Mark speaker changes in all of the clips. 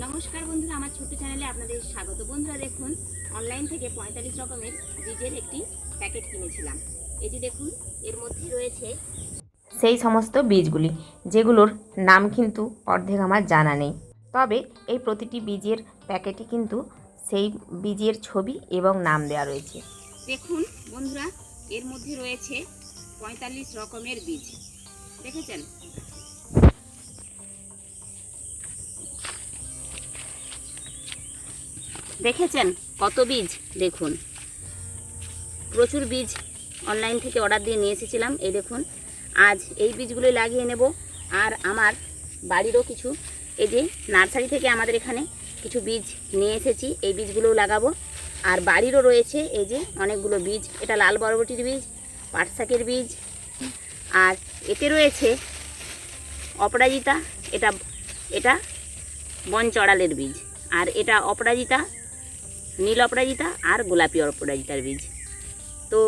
Speaker 1: নমস্কার বন্ধুরা আমার ছোট্ট চ্যানেলে আপনাদের স্বাগত। বন্ধুরা দেখুন অনলাইন থেকে পঁয়তাল্লিশ রকমের বীজের একটি প্যাকেট কিনেছিলাম। এটি দেখুন এর মধ্যে রয়েছে
Speaker 2: সেই সমস্ত বীজগুলি যেগুলোর নাম কিন্তু অর্ধেক আমার জানা নেই। তবে এই প্রতিটি বীজের প্যাকেটে কিন্তু সেই বীজের ছবি এবং নাম দেওয়া রয়েছে।
Speaker 1: দেখুন বন্ধুরা এর মধ্যে রয়েছে পঁয়তাল্লিশ রকমের বীজ। দেখেছেন? দেখেছেন? কত বীজ? দেখুন। প্রচুর বীজ অনলাইন থেকে অর্ডার দিয়ে নিয়ে এসেছিলাম, এই দেখুন। আজ এই বীজগুলো লাগিয়ে নেব। আর আমার বাড়িরও কিছু, এই যে নার্সারি থেকে আমাদের এখানে কিছু বীজ নিয়ে এসেছি, এই বীজগুলোও লাগাবো। আর বাড়িরও রয়েছে এই যে অনেকগুলো বীজ, এটা লাল বরবটির বীজ, পাটশাকের বীজ। আর এতে রয়েছে অপরাজিতা, এটা এটা বন চড়ালের বীজ। আর এটা অপরাজিতা নীল অপরাজিতা আর গোলাপি অপরাজিতার বীজ। তো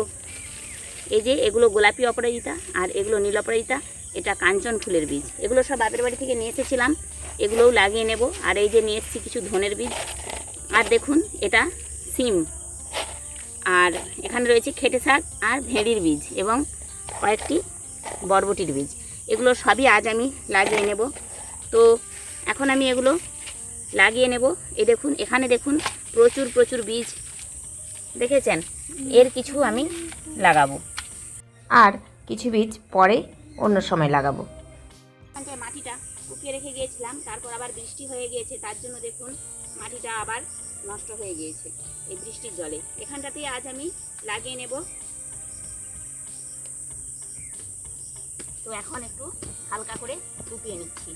Speaker 1: এই যে এগুলো গোলাপি অপরাজিতা আর এগুলো নীল অপরাজিতা, এটা কাঞ্চন ফুলের বীজ। এগুলো সব বাপের বাড়ি থেকে নিয়ে এসেছিলাম, এগুলোও লাগিয়ে নেব। আর এই যে নিয়ে এসেছি কিছু ধনের বীজ। আর দেখুন, এটা সিম। আর এখানে রয়েছে খেটে শাক আর ভেড়ির বীজ এবং কয়েকটি বরবটির বীজ। এগুলো সবই আজ আমি লাগিয়ে নেব। তো এখন আমি এগুলো লাগিয়ে নেব। এই দেখুন, এখানে দেখুন প্রচুর প্রচুর বীজ দেখেছেন? এর কিছু আমি লাগাবো।
Speaker 2: আর কিছু বীজ পরে অন্য সময় লাগাবো।
Speaker 1: এখানটায় মাটিটা কুপিয়ে রেখে গিয়েছিলাম তারপর আবার বৃষ্টি হয়ে গিয়েছে তার জন্য দেখুন মাটিটা আবার নষ্ট হয়ে গিয়েছে এই বৃষ্টির জলে। এখানটাতে আজ আমি লাগিয়ে নেব। তো এখন একটু হালকা করে কুপিয়ে নিচ্ছি।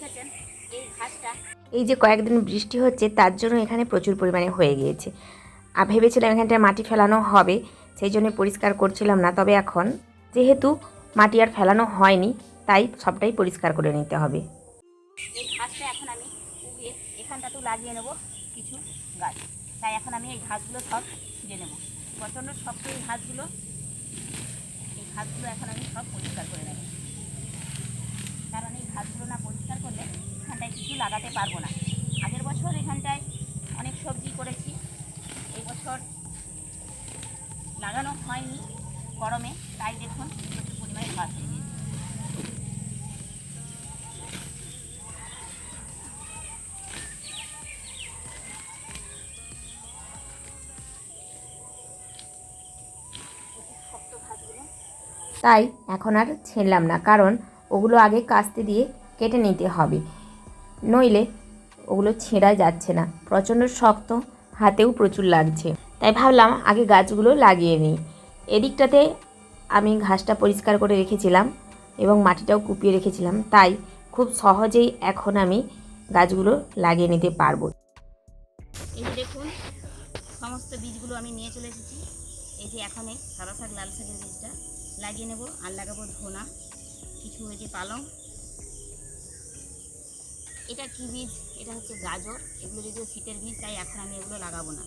Speaker 1: দেখেছেন এই ঘাসটা?
Speaker 2: এই যে কয়েকদিন বৃষ্টি হচ্ছে তার জন্য এখানে প্রচুর পরিমাণে হয়ে গিয়েছে। আর ভেবেছিলাম এখানটায় মাটি ফেলানো হবে সেই জন্য পরিষ্কার করছিলাম না তবে এখন যেহেতু মাটি আর ফেলানো হয়নি তাই সবটাই পরিষ্কার করে নিতে হবে।
Speaker 1: এই ঘাসটা এখন আমি উগিয়ে এখানটাতেও লাগিয়ে নেব কিছু গাছ। তাই এখন আমি এই ঘাসগুলো সব ছিঁড়ে নেব। প্রচণ্ড শক্ত এই ঘাসগুলো এই ঘাসগুলো এখন আমি সব পরিষ্কার করে নেব। কারণ এই ঘাসগুলো না পরিষ্কার করলে এখানটায় কিছু লাগাতে পারব না। আগের বছর এখানটায় অনেক সবজি করেছি, এই বছর লাগানো হয়নি গরমে, তাই দেখুন প্রচুর পরিমাণে ঘাস হয়ে ঘাসগুলো
Speaker 2: তাই এখন আর ছিঁড়লাম না, কারণ ওগুলো আগে কাস্তে দিয়ে কেটে নিতে হবে। নইলে ওগুলো ছেঁড়া যাচ্ছে না। প্রচণ্ড শক্ত হাতেও প্রচুর লাগছে। তাই ভাবলাম আগে গাছগুলো লাগিয়ে নিই। এদিকটাতে আমি ঘাসটা পরিষ্কার করে রেখেছিলাম এবং মাটিটাও কুপিয়ে রেখেছিলাম। তাই খুব সহজেই এখন আমি গাছগুলো লাগিয়ে নিতে পারব।
Speaker 1: এই দেখুন, সমস্ত বীজগুলো আমি নিয়ে চলে এসেছি। এই যে এখন সাদা শাক, লাল শাকের বীজটা লাগিয়ে নেব। আর লাগাবো ধনা। কিছু হয়েছে পালং। এটা কি বীজ এটা হচ্ছে গাজর, এগুলো যদিও শীতের বীজ, তাই এখন আমি এগুলো লাগাবো না।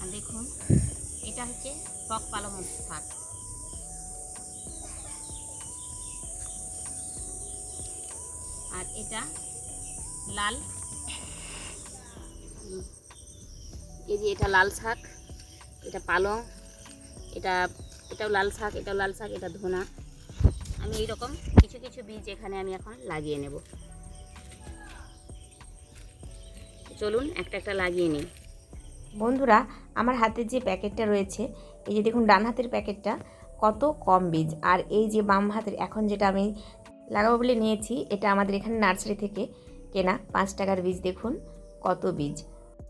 Speaker 1: আর দেখুন, এটা হচ্ছে টক পালং শাক। আর এটা লাল, এই যে এটা লাল শাক, এটা পালং। এটা, এটাও লাল শাক, এটাও লাল শাক, এটা ধনা। আমি এইরকম কিছু কিছু বীজ এখানে আমি এখন লাগিয়ে নেব। চলুন একটা একটা লাগিয়ে নিই।
Speaker 2: বন্ধুরা, আমার হাতের যে প্যাকেটটা রয়েছে, এই যে দেখুন ডান হাতের প্যাকেটটা, কত কম বীজ। আর এই যে বাম হাতের, এখন যেটা আমি লাগাবো বলে নিয়েছি, এটা আমাদের এখানে নার্সারি থেকে কেনা পাঁচ টাকার বীজ। দেখুন কত বীজ।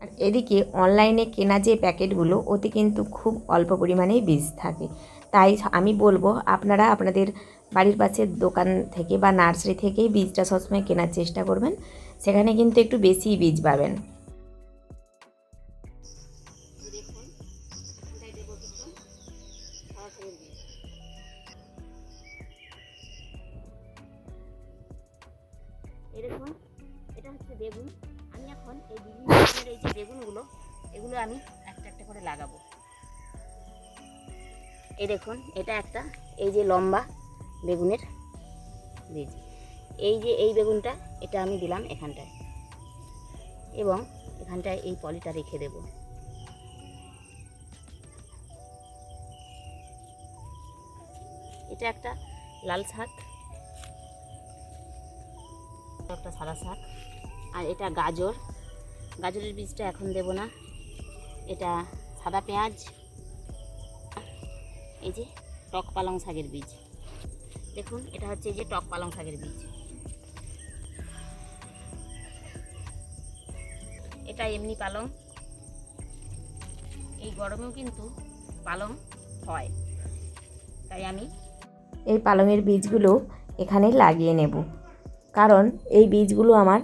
Speaker 2: আর এদিকে অনলাইনে কেনা যে প্যাকেটগুলো, ওতে কিন্তু খুব অল্প পরিমাণেই বীজ থাকে। তাই আমি বলব, আপনারা আপনাদের বাড়ির পাশের দোকান থেকে বা নার্সারি থেকেই বীজটা সবসময় কেনার চেষ্টা করবেন। সেখানে কিন্তু একটু বেশি বীজ পাবেন।
Speaker 1: এগুলো আমি একটা একটা করে লাগাবো। এই দেখুন, এটা একটা, এই যে লম্বা বেগুনের বীজ। এই যে এই বেগুনটা, এটা আমি দিলাম এখানটায়। এবং এখানটায় এই পলিটা রেখে দেব। এটা একটা লাল শাক, একটা সাদা শাক, আর এটা গাজর। গাজরের বীজটা এখন দেব না। এটা সাদা পেঁয়াজ, এই যে টক পালং শাকের বীজ। দেখুন, এটা হচ্ছে এই যে টক পালং শাকের বীজ। এটা এমনি পালং। এই গরমেও কিন্তু পালং হয়। তাই আমি
Speaker 2: এই পালংয়ের বীজগুলো এখানে লাগিয়ে নেব। কারণ এই বীজগুলো আমার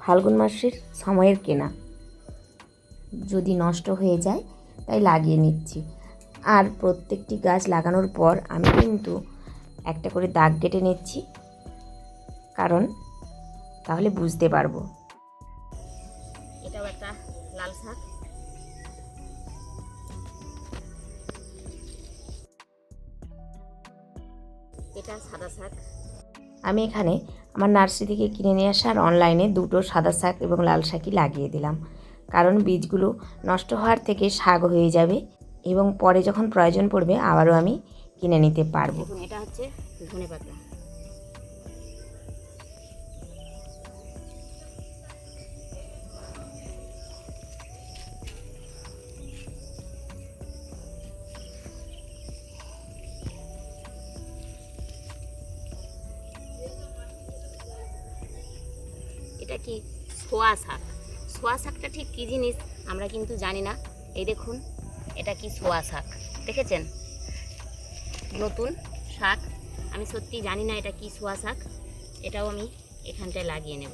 Speaker 2: ফাল্গুন মাসের সময়ের কেনা। যদি নষ্ট হয়ে যায় তাই লাগিয়ে নিচ্ছি। আর প্রত্যেকটি গাছ লাগানোর পর আমি কিন্তু একটা করে দাগ কেটে নিচ্ছি কারণ তাহলে বুঝতে পারব।
Speaker 1: এটাও একটা লাল শাক। এটা সাদা শাক।
Speaker 2: আমি এখানে আমার নার্সারি থেকে কিনে নিয়ে আসা আর অনলাইনে দুটো সাদা শাক এবং লাল শাকই লাগিয়ে দিলাম। কারণ বীজগুলো নষ্ট হওয়ার থেকে শাক হয়ে যাবে এবং পরে যখন প্রয়োজন পড়বে আবারও আমি কিনে নিতে পারব।
Speaker 1: এটা হচ্ছে ধনে পাতা। এটা কি সোয়া শাক? সোয়া শাকটা ঠিক কী জিনিস আমরা কিন্তু জানি না। এই দেখুন, এটা কি সোয়া শাক, দেখেছেন? নতুন শাক, আমি সত্যি জানি না এটা কি সোয়া শাক, এটাও আমি এখানটায় লাগিয়ে নেব।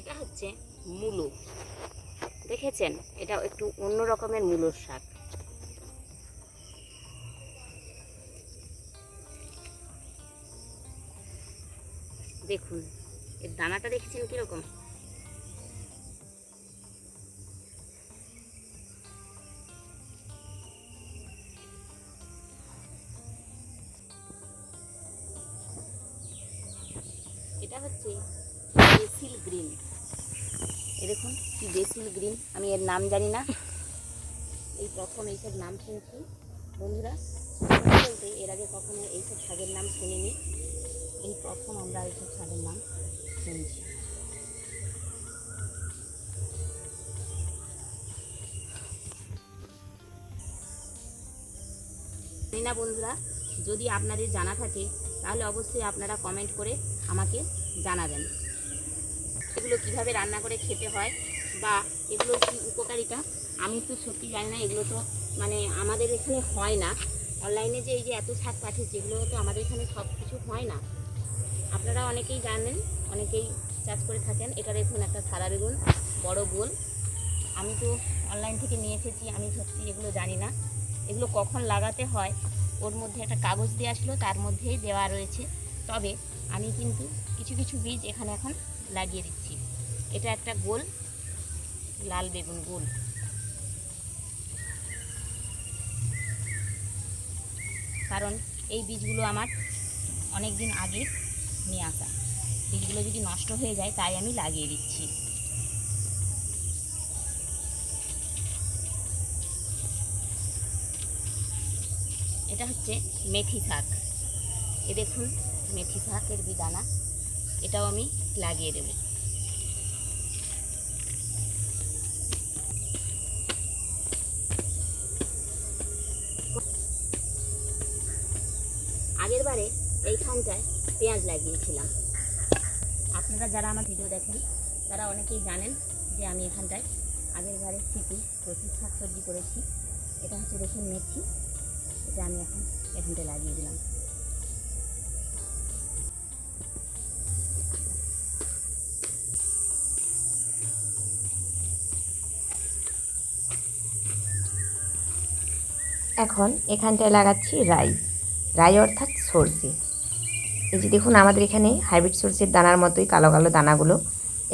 Speaker 1: এটা হচ্ছে মূলো। দেখেছেন? এটা একটু অন্য রকমের মূলোর শাক দেখুন, এর দানাটা দেখছেন কীরকম? নাম জানি না। এই প্রথম এইসব নাম শুনছি। বন্ধুরা, বলতে এর আগে কখনো এইসব শাকের নাম শুনিনি। এই প্রথম আমরা এইসব শাকের নাম শুনছি। জানি না বন্ধুরা, যদি আপনাদের জানা থাকে, তাহলে অবশ্যই আপনারা কমেন্ট করে আমাকে জানাবেন। এগুলো কীভাবে রান্না করে খেতে হয় বা এগুলো কি উপকারিতা, আমি তো সত্যি জানি না, এগুলো তো মানে আমাদের এখানে হয় না। অনলাইনে যে এই যে এত শাক পাঠিয়েছে এগুলো তো আমাদের এখানে সব কিছু হয় না। আপনারা অনেকেই জানেন, অনেকেই চাষ করে থাকেন। এটা দেখুন, একটা সাদা বেগুন, বড় গোল। আমি তো অনলাইন থেকে নিয়ে এসেছি, আমি সত্যি এগুলো জানি না। এগুলো কখন লাগাতে হয়, ওর মধ্যে একটা কাগজ দেওয়া ছিল তার মধ্যেই দেওয়া রয়েছে। তবে আমি কিন্তু কিছু কিছু বীজ এখানে এখন লাগিয়ে দিচ্ছি। এটা একটা গোল, লাল বেগুন গোল। কারণ এই বীজগুলো আমার অনেক দিন আগে নিয়ে আসা। বীজগুলো যদি নষ্ট হয়ে যায়, তাই আমি লাগিয়ে দিচ্ছি। এটা হচ্ছে মেথি শাক। এ দেখুন মেথি শাকের বিদানা, এটাও আমি লাগিয়ে দেব। আগের বারে এইখানটায় পেঁয়াজ লাগিয়েছিলাম। আপনারা যারা আমার ভিডিও দেখেন, তারা অনেকেই জানেন যে আমি এখানটায় আগের বারের শীতে প্রচুর শাকসবজি করেছি। এটা হচ্ছে দেখুন মেথি, এটা আমি এখন এখানটায় লাগিয়ে দিলাম।
Speaker 2: এখন এখানটায় লাগাচ্ছি রাই। রাই অর্থাৎ সর্ষে। এই যে দেখুন, আমাদের এখানে হাইব্রিড সর্ষের দানার মতোই কালো কালো দানাগুলো।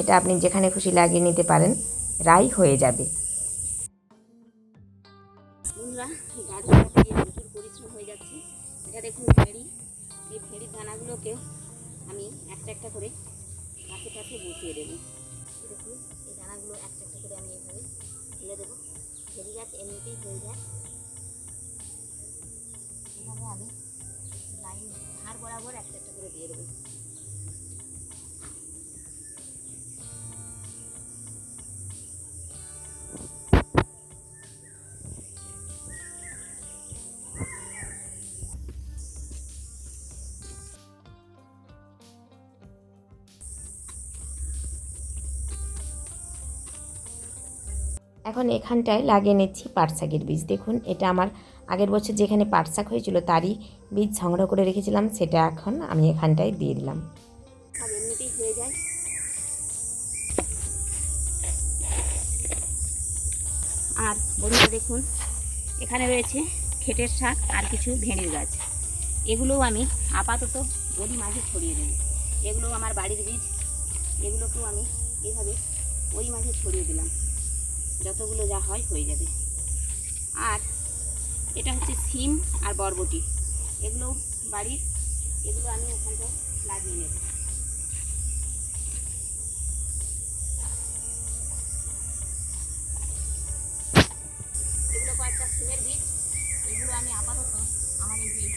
Speaker 2: এটা আপনি যেখানে খুশি লাগিয়ে নিতে পারেন, রাই হয়ে যাবে।
Speaker 1: আমি একটা একটা করে গাছে কাছে বসিয়ে দেবো। এই দানাগুলো একটা একটা করে আমি এভাবে দেবো। গাছ এমনিতেই হয়ে যায়। এভাবে আমি লাইন ধার বরাবর একটা একটা করে দিয়ে দেবো।
Speaker 2: এখন এখানটায় লাগিয়ে নিচ্ছি পাট শাকের বীজ। দেখুন, এটা আমার আগের বছর যেখানে পাট শাক হয়েছিল তারই বীজ সংগ্রহ করে রেখেছিলাম, সেটা এখন আমি এখানটায় দিয়ে দিলাম।
Speaker 1: সব এমনিতেই হয়ে যায়। আর বন্ধুরা, দেখুন, এখানে রয়েছে খেটের শাক আর কিছু ভেঁড়ির গাছ। এগুলোও আমি আপাতত ওরই মাঝে ছড়িয়ে দেব। এগুলো আমার বাড়ির বীজ। এগুলোকেও আমি এভাবে ওই মাঝে ছড়িয়ে দিলাম। যতগুলো যা হয়, হয়ে যাবে। আর এটা হচ্ছে সিম আর বরবটি। এগুলো বাড়ির, এগুলো আমি ওখানটায় লাগিয়ে নেব। এগুলো কয়েকটা বীজ, এগুলো আমি আপাতত আমার দিয়ে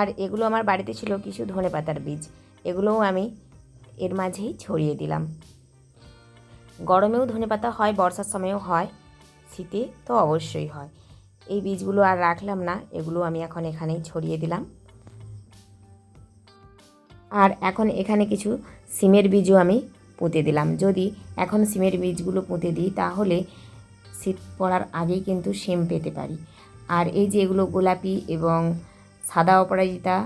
Speaker 2: আর এগুলো আমার বাড়িতে ছিল কিছু ধনে পাতার বীজ। এগুলোও আমি এর মাঝেই ছড়িয়ে দিলাম। গরমেও ধনে পাতা হয়, বর্ষার সময়ও হয়, শীতে তো অবশ্যই হয়। এই বীজগুলো আর রাখলাম না, এগুলো আমি এখন এখানেই ছড়িয়ে দিলাম। আর এখন এখানে কিছু সিমের বীজও আমি পুঁতে দিলাম। যদি এখন সিমের বীজগুলো পুঁতে দিই, তাহলে শীত পড়ার আগেই কিন্তু সিম পেতে পারি। আর এই যে এগুলো গোলাপি এবং সাদা অপরাজিতা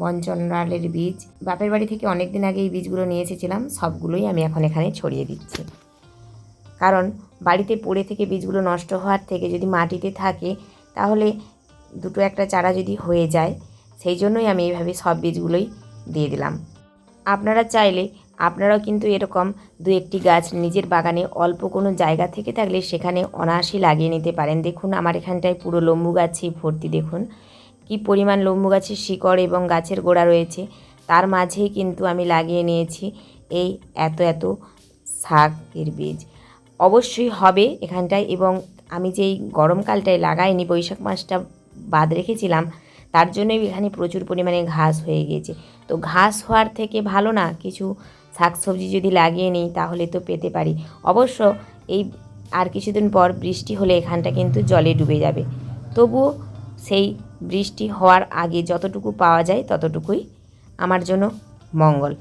Speaker 2: বনচন্দ্রালের বীজ। বাপের বাড়ি থেকে অনেক দিন আগে এই বীজগুলো নিয়ে এসেছিলাম, সবগুলোই আমি এখন এখানে ছড়িয়ে দিচ্ছি। কারণ বাড়িতে পড়ে থেকে বীজগুলো নষ্ট হওয়ার থেকে যদি মাটিতে থাকে, তাহলে দুটো একটা চারা যদি হয়ে যায়, সেই জন্যই আমি এইভাবে সব বীজগুলোই দিয়ে দিলাম। আপনারা চাইলে, আপনারাও কিন্তু এরকম দু একটি গাছ নিজের বাগানে অল্প কোনো জায়গা থেকে থাকলে সেখানে অনায়াসই লাগিয়ে নিতে পারেন। দেখুন, আমার এখানটায় পুরো লম্বু গাছই ভর্তি দেখুন। কি পরিমাণ লম্বু গাছের শিকড় এবং গাছের গোড়া রয়েছে, তার মাঝেই কিন্তু আমি লাগিয়ে নিয়েছি এই এত এত শাকের বীজ। অবশ্যই হবে এখানটায় এবং আমি যেই গরমকালটায় লাগাইনি, বৈশাখ মাসটা বাদ রেখেছিলাম, তার জন্যই এখানে প্রচুর পরিমাণে ঘাস হয়ে গিয়েছে। তো ঘাস হওয়ার থেকে ভালো না, কিছু শাকসবজি যদি লাগিয়ে নিই তাহলে তো পেতে পারি। অবশ্য এই আর কিছুদিন পর বৃষ্টি হলে এখানটা কিন্তু জলে ডুবে যাবে। তবুও সেই বৃষ্টি হওয়ার আগে যতটুকু পাওয়া যায় ততটুকুই আমার জন্য মঙ্গল।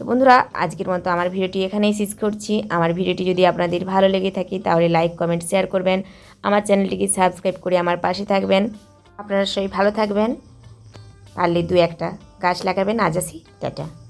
Speaker 2: তো বন্ধুরা, আজকের মতো আমার ভিডিওটি এখানেই শেষ করছি। আমার ভিডিওটি যদি আপনাদের ভালো লেগে থাকে, তাহলে লাইক কমেন্ট শেয়ার করবেন। আমার চ্যানেলটিকে সাবস্ক্রাইব করে আমার পাশে থাকবেন। আপনারা সবাই ভালো থাকবেন। পারলে দু একটা গাছ লাগাবেন। আজ আসি। টাটা।